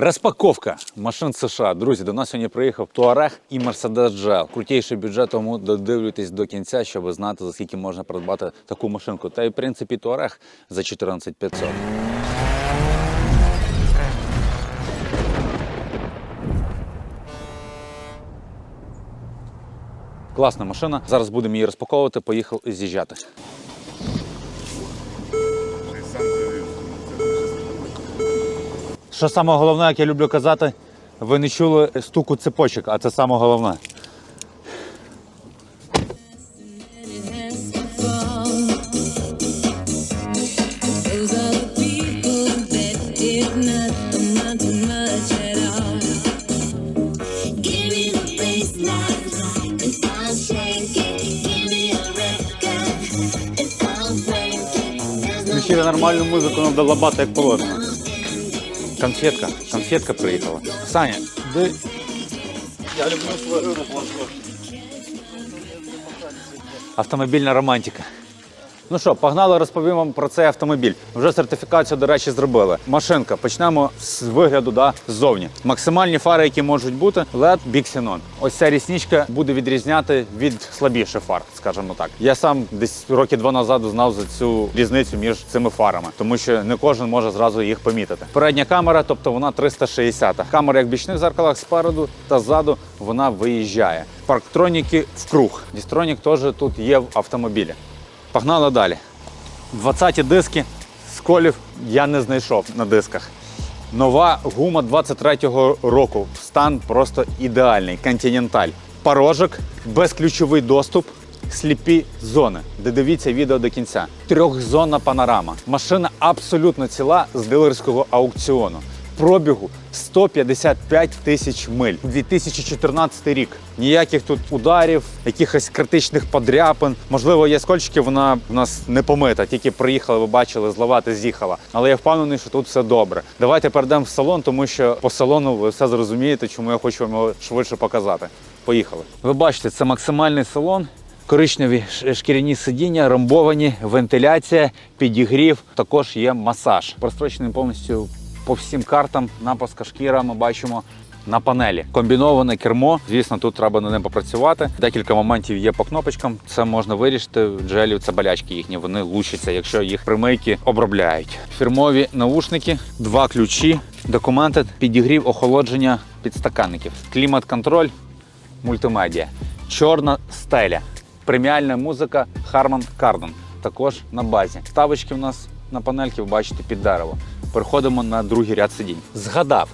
Розпаковка машин США. Друзі, до нас сьогодні приїхав Touareg і Mercedes GL. Крутіший бюджет, тому додивлюйтесь до кінця, щоб знати, за скільки можна придбати таку машинку. Та й в принципі Touareg за 14 500. Класна машина. Зараз будемо її розпаковувати. Поїхав з'їжджати. Що саме головне, як я люблю казати, ви не чули стуку цепочок, а це саме головне. Включили нормальну музику, треба лабати як положено. Конфетка, конфетка приїхала. Саня, де. Я люблю свою Автомобільна романтика. Ну що, погнали, розповім вам про цей автомобіль. Вже сертифікацію, до речі, зробили. Машинка. Почнемо з вигляду да, ззовні. Максимальні фари, які можуть бути, LED Big Xenon. Ось ця рісничка буде відрізняти від слабіших фар, скажімо так. Я сам десь роки два назад знав за цю різницю між цими фарами, тому що не кожен може зразу їх помітити. Передня камера, тобто вона 360. Камера як бічних зеркалах спереду та ззаду вона виїжджає. Парктроніки в круг. Дістронік теж тут є в автомобілі. Погнали далі. 20-ті диски сколів я не знайшов на дисках. Нова гума 23-го року. Стан просто ідеальний. Континенталь. Порожок, безключовий доступ, сліпі зони. Де дивіться відео до кінця. Трьохзонна панорама. Машина абсолютно ціла з дилерського аукціону. Пробігу 155 тисяч миль. 2014 рік. Ніяких тут ударів, якихось критичних подряпин. Можливо, є скольчики, вона в нас не помита, тільки приїхали, ви бачили, зливати з'їхала. Але я впевнений, що тут все добре. Давайте перейдемо в салон, тому що по салону ви все зрозумієте, чому я хочу вам його швидше показати. Поїхали. Ви бачите, це максимальний салон. Коричневі шкіряні сидіння, ромбовані, вентиляція, підігрів, також є масаж. Прострочений повністю по всім картам, напаска шкіра ми бачимо на панелі. Комбіноване кермо. Звісно, тут треба над ним попрацювати. Декілька моментів є по кнопочкам. Це можна вирішити. Джелів це болячки їхні. Вони лучаться, якщо їх примийки обробляють. Фірмові наушники, два ключі, документи, підігрів, охолодження підстаканників, клімат-контроль, мультимедіа, чорна стеля, преміальна музика Harman Kardon. Також на базі. Ставочки в нас на панельки, ви бачите, під дерево. Переходимо на другий ряд сидінь. Згадав,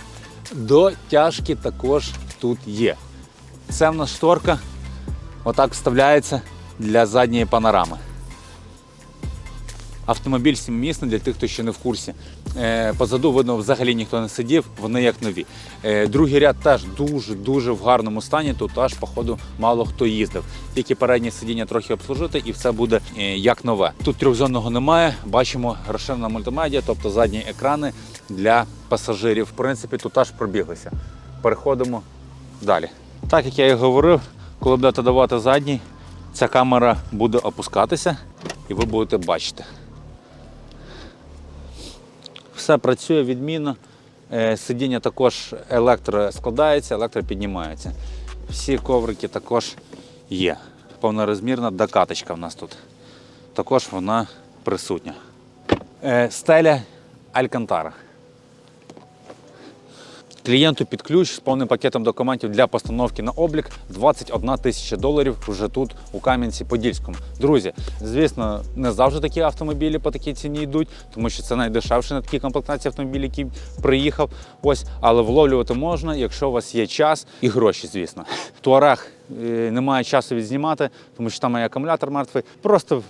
дотяжки також тут є. Це в нас шторка, отак вставляється для задньої панорами. Автомобіль сімимісний для тих, хто ще не в курсі. Е, Позаду видно, взагалі ніхто не сидів, вони як нові. Е, Другий ряд теж дуже-дуже в гарному стані. Тут аж, походу, мало хто їздив. Тільки переднє сидіння трохи обслужити і все буде е, як нове. Тут трьохзонного немає. Бачимо розширена мультимедіа, тобто задні екрани для пасажирів. В принципі, тут аж пробіглися. Переходимо далі. Так як я і говорив, коли будете давати задній, ця камера буде опускатися і ви будете бачити. Все працює відмінно. Е, Сидіння також електро складається, електро піднімається. Всі коврики також є. Повнорозмірна докаточка в нас тут. Також вона присутня. Е, Стеля Алькантара. Клієнту під ключ з повним пакетом документів для постановки на облік 21 тисяча доларів вже тут, у Кам'янці-Подільському. Друзі, звісно, не завжди такі автомобілі по такій ціні йдуть, тому що це найдешевше на такій комплектації автомобіль, який приїхав. Ось, але вловлювати можна, якщо у вас є час і гроші, звісно. Туарег немає часу відзнімати, тому що там є акумулятор мертвий. Просто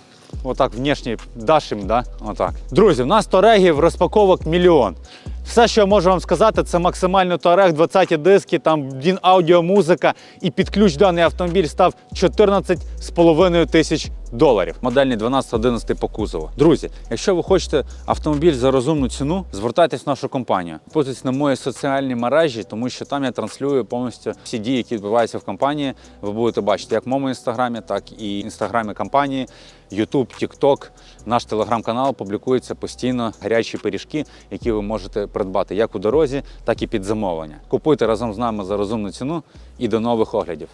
Отак внешні даш їм, да? Отак. Друзі, в нас торегів розпаковок мільйон. Все, що я можу вам сказати, це максимально туарег, 20 диски, там він аудіо, музика і під ключ даний автомобіль став 14,5 тисяч доларів. Модельний 12-11 по кузову. Друзі, якщо ви хочете автомобіль за розумну ціну, звертайтесь в нашу компанію. Підписуйтесь на мої соціальні мережі, тому що там я транслюю повністю всі дії, які відбуваються в компанії. Ви будете бачити як в моєму інстаграмі, так і інстаграмі компанії. YouTube, TikTok, наш телеграм-канал публікуються постійно гарячі пиріжки, які ви можете придбати як у дорозі, так і під замовлення. Купуйте разом з нами за розумну ціну і до нових оглядів.